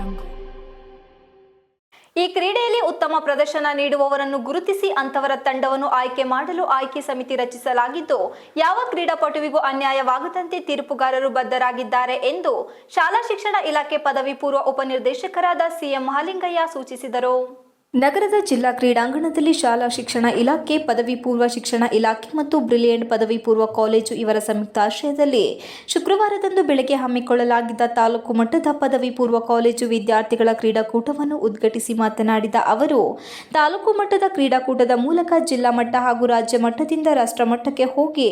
ಜಂಗು ಈ ಕ್ರೀಡೆಯಲ್ಲಿ ಉತ್ತಮ ಪ್ರದರ್ಶನ ನೀಡುವವರನ್ನು ಗುರುತಿಸಿ ಅಂತವರ ತಂಡವನ್ನು ಆಯ್ಕೆ ಮಾಡಲು ಆಯ್ಕೆ ಸಮಿತಿ ರಚಿಸಲಾಗಿದ್ದು, ಯಾವ ಕ್ರೀಡಾಪಟುವಿಗೂ ಅನ್ಯಾಯವಾಗದಂತೆ ತೀರ್ಪುಗಾರರು ಬದ್ಧರಾಗಿದ್ದಾರೆ ಎಂದು ಶಾಲಾ ಶಿಕ್ಷಣ ಇಲಾಖೆ ಪದವಿ ಪೂರ್ವ ಉಪನಿರ್ದೇಶಕರಾದ ಸಿಎಂ ಮಹಾಲಿಂಗಯ್ಯ ಸೂಚಿಸಿದರು. ನಗರದ ಜಿಲ್ಲಾ ಕ್ರೀಡಾಂಗಣದಲ್ಲಿ ಶಾಲಾ ಶಿಕ್ಷಣ ಇಲಾಖೆ, ಪದವಿ ಪೂರ್ವ ಶಿಕ್ಷಣ ಇಲಾಖೆ ಮತ್ತು ಬ್ರಿಲಿಯಂಟ್ ಪದವಿ ಪೂರ್ವ ಕಾಲೇಜು ಇವರ ಸಂಯುಕ್ತ ಆಶ್ರಯದಲ್ಲಿ ಶುಕ್ರವಾರದಂದು ಬೆಳಗ್ಗೆ ಹಮ್ಮಿಕೊಳ್ಳಲಾಗಿದ್ದ ತಾಲೂಕು ಮಟ್ಟದ ಪದವಿ ಪೂರ್ವ ಕಾಲೇಜು ವಿದ್ಯಾರ್ಥಿಗಳ ಕ್ರೀಡಾಕೂಟವನ್ನು ಉದ್ಘಾಟಿಸಿ ಮಾತನಾಡಿದ ಅವರು, ತಾಲೂಕು ಮಟ್ಟದ ಕ್ರೀಡಾಕೂಟದ ಮೂಲಕ ಜಿಲ್ಲಾ ಮಟ್ಟ ಹಾಗೂ ರಾಜ್ಯ ಮಟ್ಟದಿಂದ ರಾಷ್ಟ್ರ ಮಟ್ಟಕ್ಕೆ ಹೋಗಿ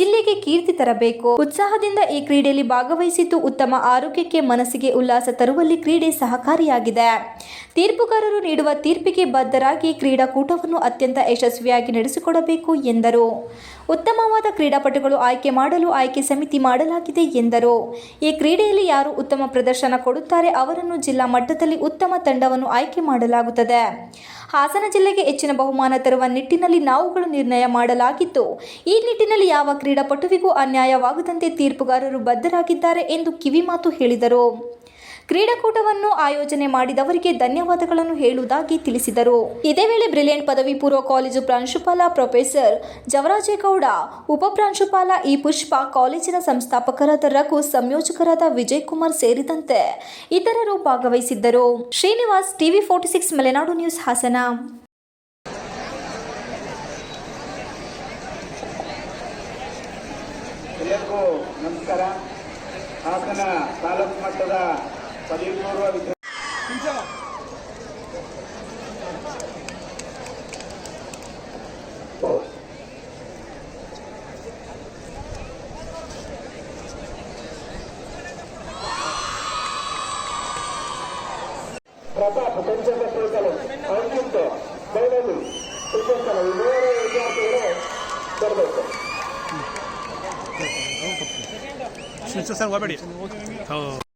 ಜಿಲ್ಲೆಗೆ ಕೀರ್ತಿ ತರಬೇಕು. ಉತ್ಸಾಹದಿಂದ ಈ ಕ್ರೀಡೆಯಲ್ಲಿ ಭಾಗವಹಿಸಿದ್ದು ಉತ್ತಮ ಆರೋಗ್ಯಕ್ಕೆ ಮನಸ್ಸಿಗೆ ಉಲ್ಲಾಸ ತರುವಲ್ಲಿ ಕ್ರೀಡೆ ಸಹಕಾರಿಯಾಗಿದೆ. ತೀರ್ಪುಗಾರರು ನೀಡುವ ತೀರ್ಪಿಗೆ ಬದ್ಧರಾಗಿ ಕ್ರೀಡಾಕೂಟವನ್ನು ಅತ್ಯಂತ ಯಶಸ್ವಿಯಾಗಿ ನಡೆಸಿಕೊಡಬೇಕು ಎಂದರು. ಉತ್ತಮವಾದ ಕ್ರೀಡಾಪಟುಗಳು ಆಯ್ಕೆ ಮಾಡಲು ಆಯ್ಕೆ ಸಮಿತಿ ಮಾಡಲಾಗಿದೆ ಎಂದರು. ಈ ಕ್ರೀಡೆಯಲ್ಲಿ ಯಾರು ಉತ್ತಮ ಪ್ರದರ್ಶನ ಕೊಡುತ್ತಾರೆ ಅವರನ್ನು ಜಿಲ್ಲಾ ಮಟ್ಟದಲ್ಲಿ ಉತ್ತಮ ತಂಡವನ್ನು ಆಯ್ಕೆ ಮಾಡಲಾಗುತ್ತದೆ. ಹಾಸನ ಜಿಲ್ಲೆಗೆ ಹೆಚ್ಚಿನ ಬಹುಮಾನ ತರುವ ನಿಟ್ಟಿನಲ್ಲಿ ನಾವುಗಳು ನಿರ್ಣಯ ಮಾಡಲಾಗಿತ್ತು. ಈ ನಿಟ್ಟಿನಲ್ಲಿ ಯಾವ ಕ್ರೀಡಾಪಟುವಿಗೂ ಅನ್ಯಾಯವಾಗದಂತೆ ತೀರ್ಪುಗಾರರು ಬದ್ಧರಾಗಿದ್ದಾರೆ ಎಂದು ಕಿವಿಮಾತು ಹೇಳಿದರು. ಕ್ರೀಡಾಕೂಟವನ್ನು ಆಯೋಜನೆ ಮಾಡಿದವರಿಗೆ ಧನ್ಯವಾದಗಳನ್ನು ಹೇಳುವುದಾಗಿ ತಿಳಿಸಿದರು. ಇದೇ ವೇಳೆ ಬ್ರಿಲಿಯಂಟ್ ಪದವಿ ಪೂರ್ವ ಕಾಲೇಜು ಪ್ರಾಂಶುಪಾಲ ಪ್ರೊಫೆಸರ್ ಜವರಾಜೇಗೌಡ ಉಪಪ್ರಾಂಶುಪಾಲ ಇ ಪುಷ್ಪ, ಕಾಲೇಜಿನ ಸಂಸ್ಥಾಪಕರಾದ ರಘು, ಸಂಯೋಜಕರಾದ ವಿಜಯ್ ಕುಮಾರ್ ಸೇರಿದಂತೆ ಇತರರು ಭಾಗವಹಿಸಿದ್ದರು. Srinivas, TV forty six, Malenadu news, Hassan. ನಮಸ್ಕಾರ. ಹಾಸನ ತಾಲೂಕು ಮಟ್ಟದ చదువుకోరు ప్రతాప్ కొంచెం చేశాను అంకింతో దయలేదు చూపిస్తాను వేరే విద్యార్థులు దొరకవచ్చు చూసేసాను కాబట్టి